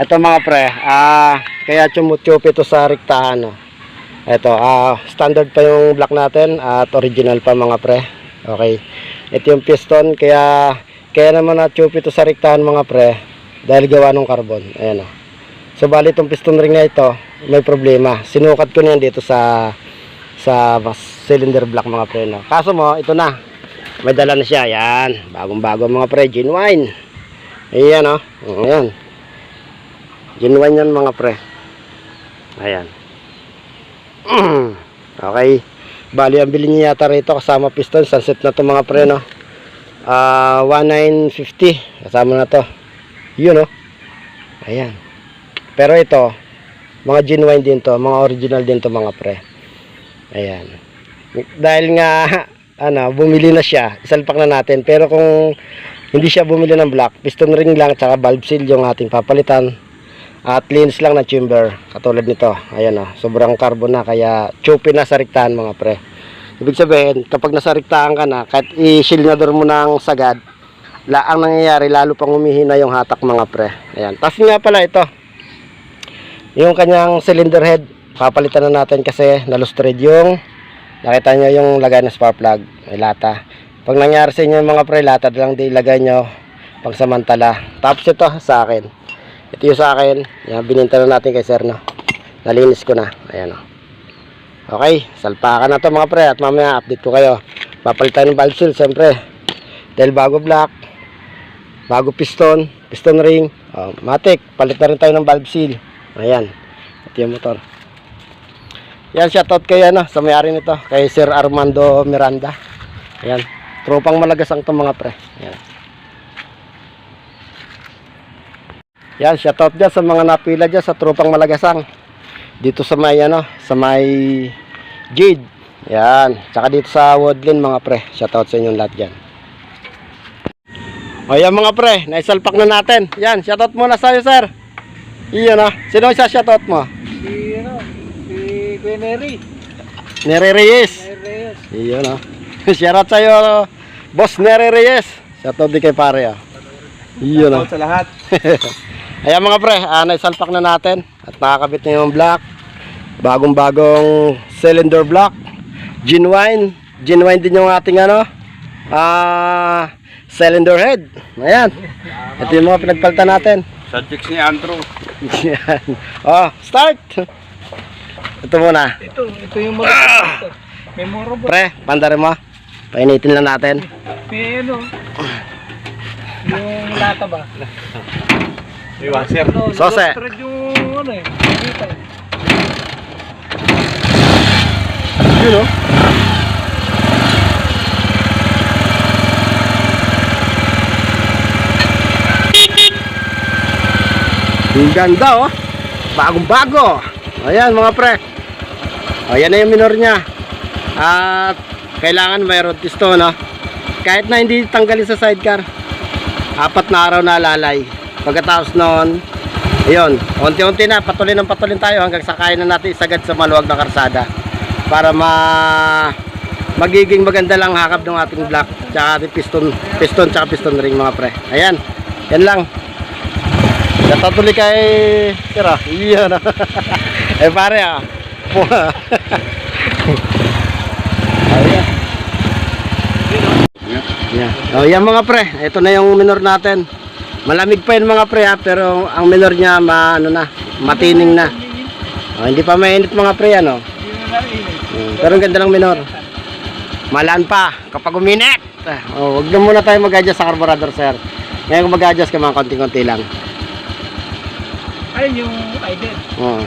Ito mga pre, ah, kaya chumutyupi ito sa rektahan. No? Ito, ah, standard pa yung block natin at original pa mga pre. Okay. Ito yung piston, kaya kaya naman na chupi ito sa rektahan mga pre dahil gawa ng carbon. Ayan o. So bali itong piston ring na ito, may problema. Sinukat ko na dito sa sa cylinder block mga pre. No? Kaso mo, ito na. May dala na siya. Yan. Bagong-bago mga pre. Genuine. Ayan o. Oh. Ayan. Genuine yan mga pre. Ayan. okay. Bali, ang bili niya yata rito kasama piston. Sunset na to mga pre, no? Ah, 1950. Kasama na to. Yun, no? Ayan. Pero ito, mga genuine din to. Mga original din to mga pre. Ayan. Dahil nga, ano, bumili na siya. Isalpak na natin. Pero kung hindi siya bumili ng black, piston ring lang, tsaka valve seal yung ating papalitan. At lens lang na chamber, katulad nito. Ayan o, sobrang carbon na, kaya chupi na sa rektahan mga pre. Ibig sabihin, kapag nasa rektahan ka na, kahit i-shieldador mo ng sagad, la ang nangyayari, lalo pang humihina yung hatak mga pre. Ayan. Tapos nga pala ito, yung kanyang cylinder head, papalitan na natin kasi nalustrade yung, nakita nyo yung lagay ng spark plug, may lata. Pag nangyari sa inyo mga pre, lata lang di ilagay nyo pagsamantala. Tapos ito sa akin. Ito yung sa akin. Yan, bininta na natin kay sir, no? Nalinis ko na. Ayan, o. Okay, salpakan na to mga pre. At mamaya, update ko kayo. Papalitan ng valve seal, siyempre. Dahil bago block, bago piston, piston ring, oh, matic. Palit na rin tayo ng valve seal. Ayan. Ito yung motor. Yan, shoutout kay ano, sa may-ari nito. Kay Sir Armando Miranda. Ayan. Tropang malagasang to mga pre. Ayan. Yan, shoutout dyan sa mga napila dyan sa tropang malagasang. Dito sa may ano, sa may Jade. Yan. Tsaka dito sa Woodland mga pre. Shoutout sa inyong lahat dyan. O yan mga pre, naisalpak na natin. Yan, shoutout muna sa'yo sir. Iyan ah. Sino sa shoutout mo? Si, ano, si Kuya Neri. Nere Reyes. Neri Reyes. Iyan ah. Shoutout sa'yo, Boss Nere Reyes. Shoutout din kay pare ah. Iyan ah. Sa lahat. Ayan mga pre, ah, naisalpak na natin at nakakabit na yung block. Bagong bagong cylinder block. Genuine. Genuine din yung ating ano. Ah, cylinder head. Ayan. Ito yung mga pinagpalta natin. Subjects ni Andrew. Ayan. Oh, start. Ito muna. Ito, ito yung mga robot. Pre, pandari mo. Painitin lang natin. May ano. Yung lata ba? May washer. Ano, Sose. yung ano eh. Dito. Yun oh. Ang ganda oh. Bagong bago. Ayan mga pre. Ayan na yung minor niya. At kailangan mayroon piston no. Kahit na hindi tanggalin sa sidecar. Apat na araw na lalay. Pagkatapos noon, ayun, unti-unti na patuloy ng patuloy tayo hanggang sa kaya na natin isagad sa maluwag na karsada para ma magiging maganda lang hakap ng ating block tsaka ating piston piston tsaka piston ring mga pre. Ayan yan lang. Natatuloy kay tira iyan eh pare ah. Ayan. Yan oh, yan mga pre. Ito na yung minor natin malamig pa yun mga pre ha pero ang minor niya ma, ano na matining na oh, hindi pa mainit mga pre ano Hindi na narinig. Mm, pero ang ganda ng minor. Malaan pa kapag uminit. Oh, wag na muna tayo mag-adjust sa carburetor, sir. Ngayon mag-adjust ka mga konting-konti lang. Ayun yung idle. Oh.